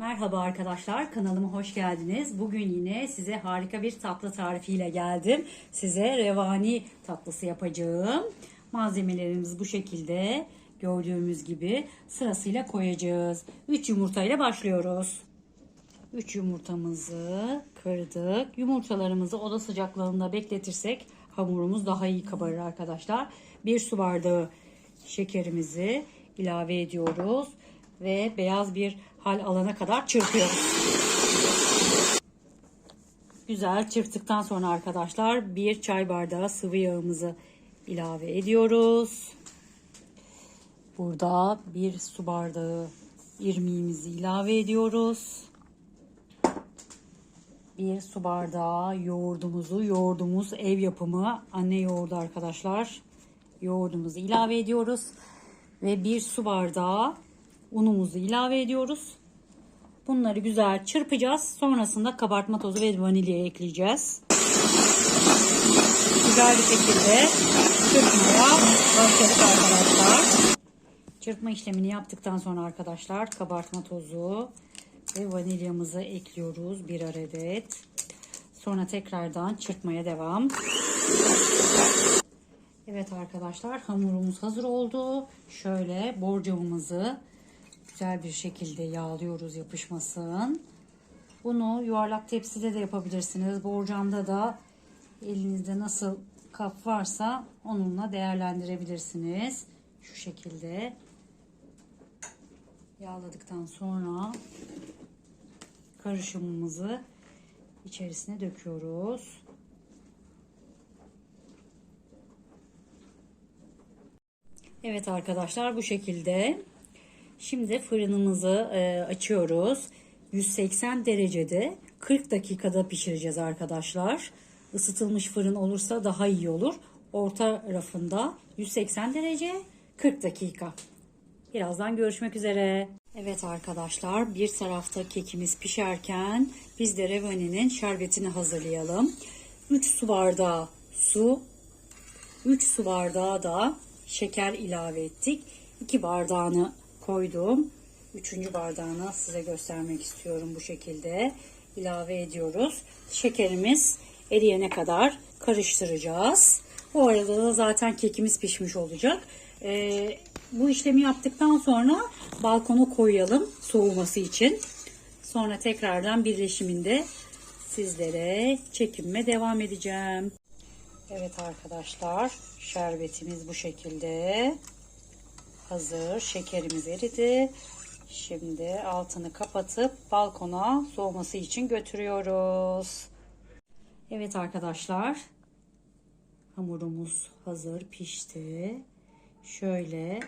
Merhaba arkadaşlar, kanalıma hoş geldiniz. Bugün yine size harika bir tatlı tarifiyle geldim. Size revani tatlısı yapacağım. Malzemelerimiz bu şekilde. Gördüğümüz gibi sırasıyla koyacağız. 3 yumurtayla başlıyoruz. 3 yumurtamızı kırdık. Yumurtalarımızı oda sıcaklığında bekletirsek hamurumuz daha iyi kabarır arkadaşlar. 1 su bardağı şekerimizi ilave ediyoruz ve beyaz bir hal alana kadar çırpıyoruz. Güzel çırptıktan sonra arkadaşlar bir çay bardağı sıvı yağımızı ilave ediyoruz. Burada bir su bardağı irmiğimizi ilave ediyoruz. Bir su bardağı yoğurdumuzu, yoğurdumuz ev yapımı anne yoğurdu arkadaşlar. Yoğurdumuzu ilave ediyoruz. Ve bir su bardağı unumuzu ilave ediyoruz. Bunları güzel çırpacağız. Sonrasında kabartma tozu ve vanilya ekleyeceğiz. Güzel bir şekilde çırpmaya başladık arkadaşlar. Çırpma işlemini yaptıktan sonra arkadaşlar kabartma tozu ve vanilyamızı ekliyoruz bir adet. Sonra tekrardan çırpmaya devam. Evet arkadaşlar hamurumuz hazır oldu. Şöyle borcamımızı güzel bir şekilde yağlıyoruz yapışmasın. Bunu yuvarlak tepside de yapabilirsiniz. Borcamda da elinizde nasıl kap varsa onunla değerlendirebilirsiniz. Şu şekilde yağladıktan sonra karışımımızı içerisine döküyoruz. Evet arkadaşlar bu şekilde. Şimdi fırınımızı e, açıyoruz. 180 derecede 40 dakikada pişireceğiz arkadaşlar. Isıtılmış fırın olursa daha iyi olur. Orta rafında 180 derece 40 dakika. Birazdan görüşmek üzere. Evet arkadaşlar bir tarafta kekimiz pişerken biz de revaninin şerbetini hazırlayalım. 3 su bardağı su, 3 su bardağı da şeker ilave ettik. 2 bardağını koydum. Üçüncü bardağını size göstermek istiyorum bu şekilde. ilave ediyoruz. Şekerimiz eriyene kadar karıştıracağız. Bu arada da zaten kekimiz pişmiş olacak. Ee, bu işlemi yaptıktan sonra balkona koyalım soğuması için. Sonra tekrardan birleşiminde sizlere çekimime devam edeceğim. Evet arkadaşlar şerbetimiz bu şekilde hazır. Şekerimiz eridi. Şimdi altını kapatıp balkona soğuması için götürüyoruz. Evet arkadaşlar hamurumuz hazır pişti. Şöyle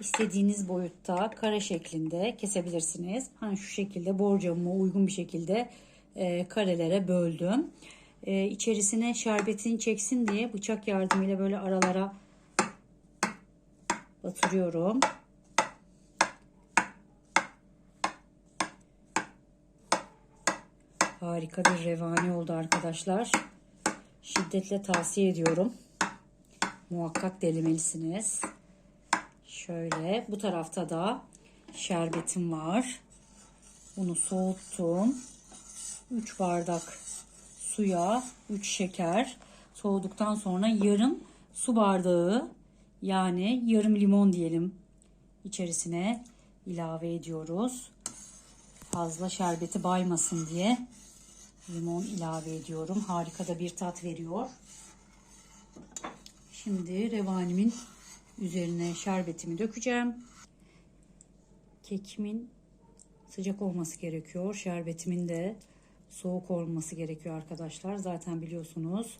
istediğiniz boyutta kare şeklinde kesebilirsiniz. Ben şu şekilde borcamıma uygun bir şekilde e, karelere böldüm. E, içerisine şerbetini çeksin diye bıçak yardımıyla böyle aralara batırıyorum. Harika bir revani oldu arkadaşlar. Şiddetle tavsiye ediyorum. Muhakkak denemelisiniz. Şöyle bu tarafta da şerbetim var. Bunu soğuttum. 3 bardak suya 3 şeker. Soğuduktan sonra yarım su bardağı yani yarım limon diyelim içerisine ilave ediyoruz. Fazla şerbeti baymasın diye limon ilave ediyorum. Harika da bir tat veriyor. Şimdi revanimin üzerine şerbetimi dökeceğim. Kekimin sıcak olması gerekiyor. Şerbetimin de soğuk olması gerekiyor arkadaşlar. Zaten biliyorsunuz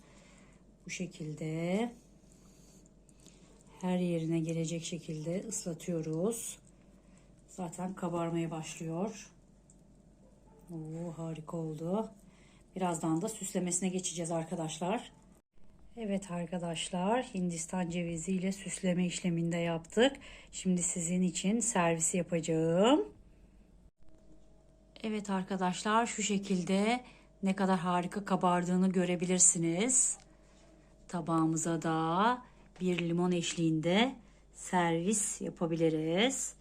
bu şekilde her yerine gelecek şekilde ıslatıyoruz. Zaten kabarmaya başlıyor. Oo, harika oldu. Birazdan da süslemesine geçeceğiz arkadaşlar. Evet arkadaşlar Hindistan cevizi ile süsleme işleminde yaptık. Şimdi sizin için servis yapacağım. Evet arkadaşlar şu şekilde ne kadar harika kabardığını görebilirsiniz. Tabağımıza da bir limon eşliğinde servis yapabiliriz.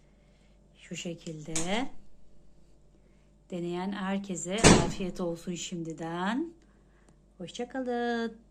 Şu şekilde. Deneyen herkese afiyet olsun şimdiden. Hoşçakalın.